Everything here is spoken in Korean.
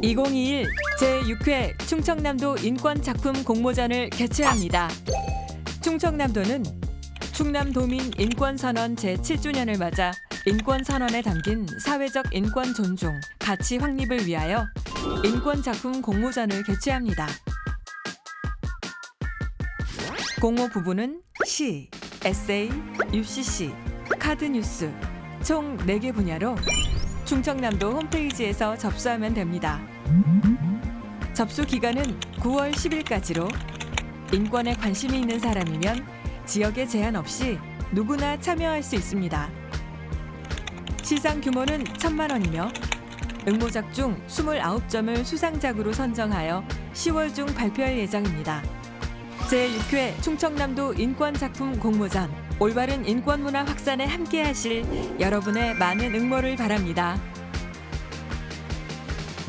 2021 제6회 충청남도 인권작품 공모전을 개최합니다. 충청남도는 충남도민 인권선언 제7주년을 맞아 인권선언에 담긴 사회적 인권 존중, 가치 확립을 위하여 인권작품 공모전을 개최합니다. 공모 부분은 시, 에세이, UCC, 카드뉴스 총 4개 분야로 충청남도 홈페이지에서 접수하면 됩니다. 접수 기간은 9월 10일까지로 인권에 관심이 있는 사람이면 지역에 제한 없이 누구나 참여할 수 있습니다. 시상 규모는 1천만 원이며 응모작 중 29점을 수상작으로 선정하여 10월 중 발표할 예정입니다. 제6회 충청남도 인권작품 공모전 올바른 인권문화 확산에 함께하실 여러분의 많은 응모를 바랍니다.